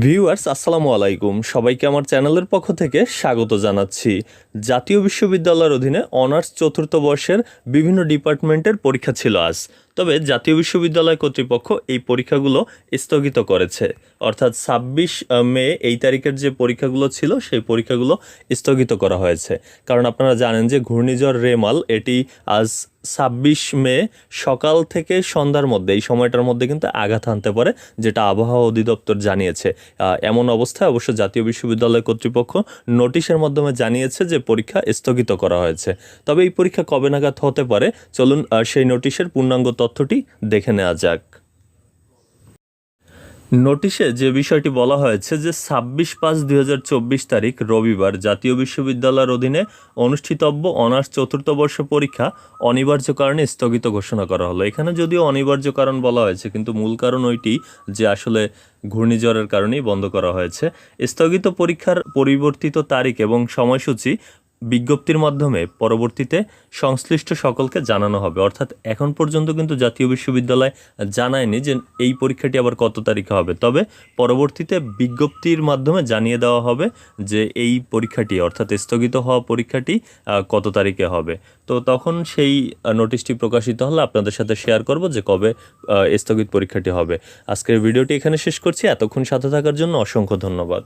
Viewers, আসসালামু আলাইকুম। সবাইকে আমার চ্যানেলের পক্ষ থেকে স্বাগত জানাচ্ছি। জাতীয় বিশ্ববিদ্যালয়ের অধীনে অনার্স চতুর্থ বর্ষের বিভিন্ন ডিপার্টমেন্টের পরীক্ষা ছিল আজ। তবে জাতীয় বিশ্ববিদ্যালয় কর্তৃপক্ষ এই পরীক্ষাগুলো স্থগিত করেছে। অর্থাৎ ছাব্বিশ মে এই তারিখের যে পরীক্ষাগুলো ছিল, সেই পরীক্ষাগুলো স্থগিত করা হয়েছে। কারণ আপনারা জানেন যে ঘূর্ণিঝড় রেমাল, এটি আজ ছাব্বিশ মে সকাল থেকে সন্ধ্যার মধ্যে, এই সময়টার মধ্যে কিন্তু আঘাত হানতে পারে, যেটা আবহাওয়া অধিদপ্তর জানিয়েছে। এমন অবস্থায় অবশ্য জাতীয় বিশ্ববিদ্যালয় কর্তৃপক্ষ নোটিশের মাধ্যমে জানিয়েছে যে পরীক্ষা স্থগিত করা হয়েছে। তবে এই পরীক্ষা কবে নাগাদ হতে পারে? চলুন সেই নোটিশের পূর্ণাঙ্গ তথ্যটি দেখে নেওয়া যাক। নোটিশে যে বিষয়টি বলা হয়েছে যে ছাব্বিশ পাঁচ দুই তারিখ রবিবার জাতীয় বিশ্ববিদ্যালয়ের অধীনে অনুষ্ঠিতব্য অনার্স চতুর্থ বর্ষ পরীক্ষা অনিবার্য কারণে স্থগিত ঘোষণা করা হলো। এখানে যদিও অনিবার্য কারণ বলা হয়েছে, কিন্তু মূল কারণ ওইটি যে আসলে ঘূর্ণিঝড়ের কারণেই বন্ধ করা হয়েছে। স্থগিত পরীক্ষার পরিবর্তিত তারিখ এবং সময়সূচি বিজ্ঞপ্তির মাধ্যমে পরবর্তীতে সংশ্লিষ্ট সকলকে জানানো হবে। অর্থাৎ এখন পর্যন্ত কিন্তু জাতীয় বিশ্ববিদ্যালয় জানায়নি যে এই পরীক্ষাটি আবার কত তারিখে হবে। তবে পরবর্তীতে বিজ্ঞপ্তির মাধ্যমে জানিয়ে দেওয়া হবে যে এই পরীক্ষাটি, অর্থাৎ স্থগিত হওয়া পরীক্ষাটি কত তারিখে হবে। তো তখন সেই নোটিশটি প্রকাশিত হলে আপনাদের সাথে শেয়ার করব যে কবে স্থগিত পরীক্ষাটি হবে। আজকের ভিডিওটি এখানে শেষ করছি। এতক্ষণ সাথে থাকার জন্য অসংখ্য ধন্যবাদ।